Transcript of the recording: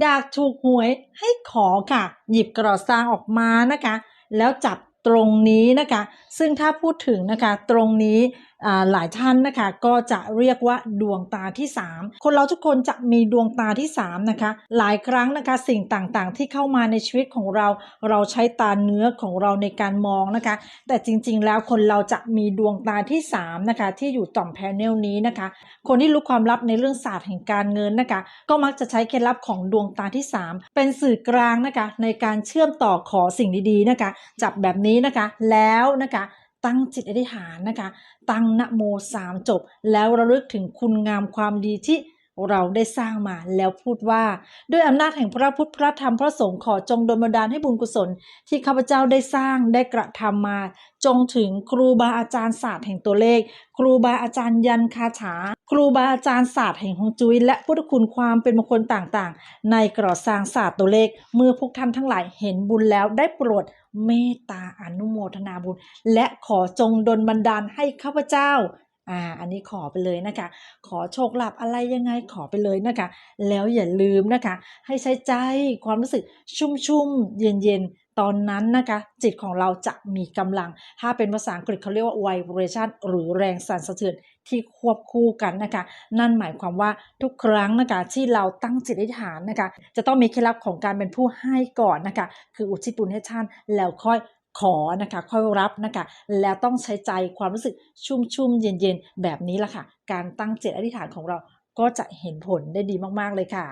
อยากถูกหวยให้ขอค่ะ หยิบกระซางออกมานะคะ แล้วจับตรงนี้นะคะ ซึ่งถ้าพูดถึงนะคะตรงนี้หลายท่านนะคะก็จะเรียกว่าดวงตาที่ 3 คนเราทุกคนจะมีดวงตาที่3นะคะหลายครั้งนะคะสิ่งต่างๆ ที่เข้ามาในชีวิตของเรา เราใช้ตาเนื้อของเราในการมองนะคะ แต่จริงๆแล้วคนเราจะมีดวงตาที่3นะคะที่อยู่ต่อมแพเนลนี้นะคะ คนที่รู้ความลับในเรื่องศาสตร์แห่งการเงินนะคะ ก็มักจะใช้เคล็ดลับของดวงตาที่ 3 เป็นสื่อกลางนะคะในการเชื่อมต่อขอสิ่งดีๆนะคะ จับแบบนี้นะคะแล้วนะคะ ตั้งจิตอธิษฐานนะคะ ตั้งนะโมสามจบ แล้วระลึกถึงคุณงามความดีที่ เราได้สร้างมาแล้วพูดว่า ด้วยอำนาจแห่งพระพุทธพระธรรมพระสงฆ์ขอจงดลบันดาลให้บุญกุศล ที่ข้าพเจ้าได้สร้างได้กระทำมา จงถึงครูบาอาจารย์ศาสตร์แห่งตัวเลข ครูบาอาจารย์ยันคาถา ครูบาอาจารย์ศาสตร์แห่งฮงจุ้ยและพุทธคุณความเป็นมงคลต่างๆ ในกระสร้างศาสตร์ตัวเลข เมื่อพวกท่านทั้งหลายเห็นบุญแล้วได้โปรดเมตตาอนุโมทนาบุญ และขอจงดลบันดาลให้ข้าพเจ้า อ่าอันนี้ขอไปเลยนะคะ ขอโชคลาภอะไรยังไงขอไปเลยนะคะ แล้วอย่าลืมนะคะ ให้ใช้ใจความรู้สึกชุ่มๆเย็นๆตอนนั้นนะคะจิตของเราจะมีกำลัง ถ้าเป็นภาษาอังกฤษเขาเรียกว่า vibration หรือแรงสั่นสะเทือนที่ควบคู่กันนะคะ นั่นหมายความว่าทุกครั้งนะคะที่เราตั้งจิตอธิษฐานนะคะ จะต้องมีเคล็ดลับของการเป็นผู้ให้ก่อนนะคะ คืออุทิศบุญให้ท่านแล้วค่อย ขอนะคะค่อยรับนะคะแล้วต้องใช้ใจความรู้สึกชุ่มชุ่มเย็นเย็นแบบนี้ละค่ะ การตั้งเจตอธิษฐานของเราก็จะเห็นผลได้ดีมาก ๆ เลยค่ะ